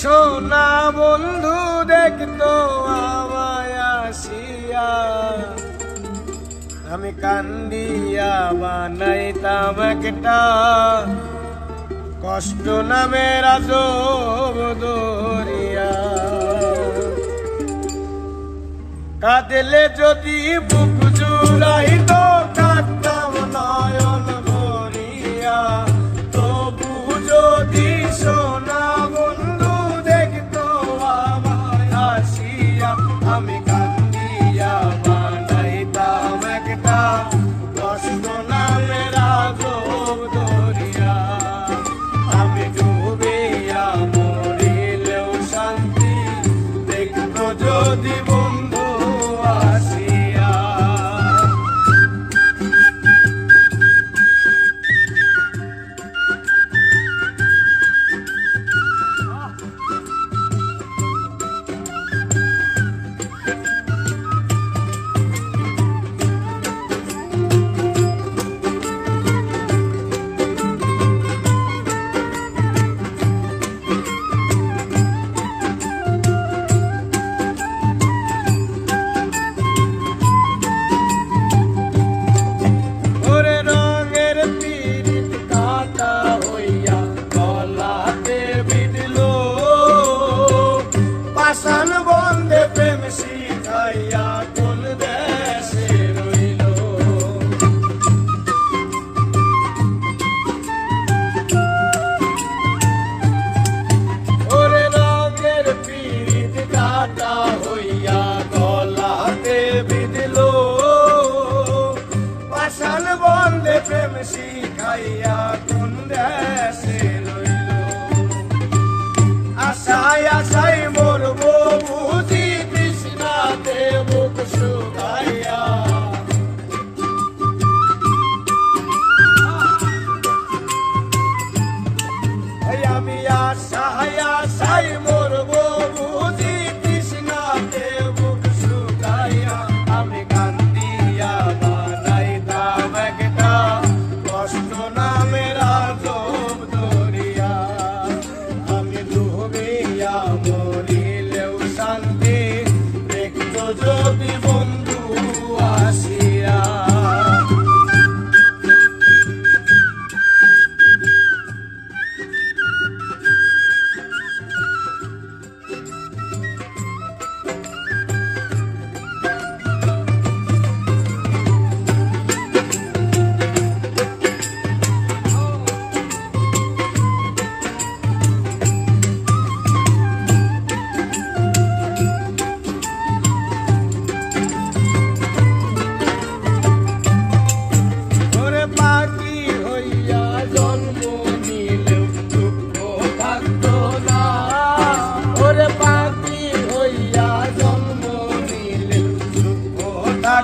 সোনা বন্ধু দেখতো আমায় আমি কান্দিয়া বানাইতাম একটা কষ্ট নামে রাজব দরিয়া। কাঁদলে যদি বুক জুড়াইতো devo Lord.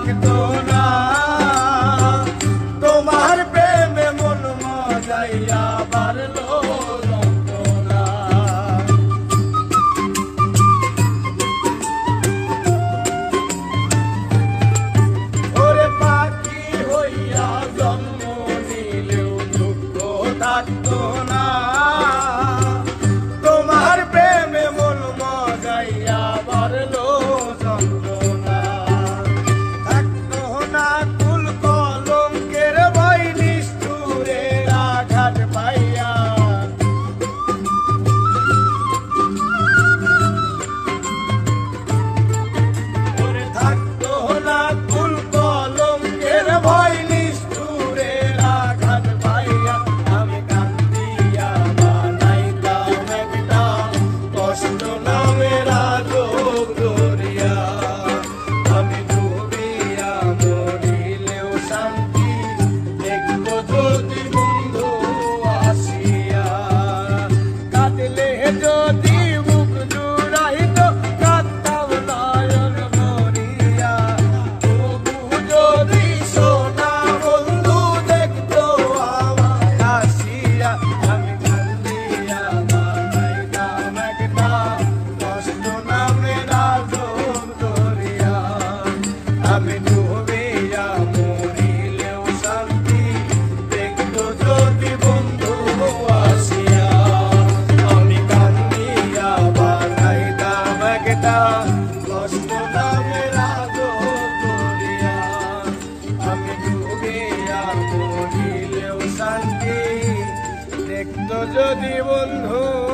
que go. যদি বন্ধু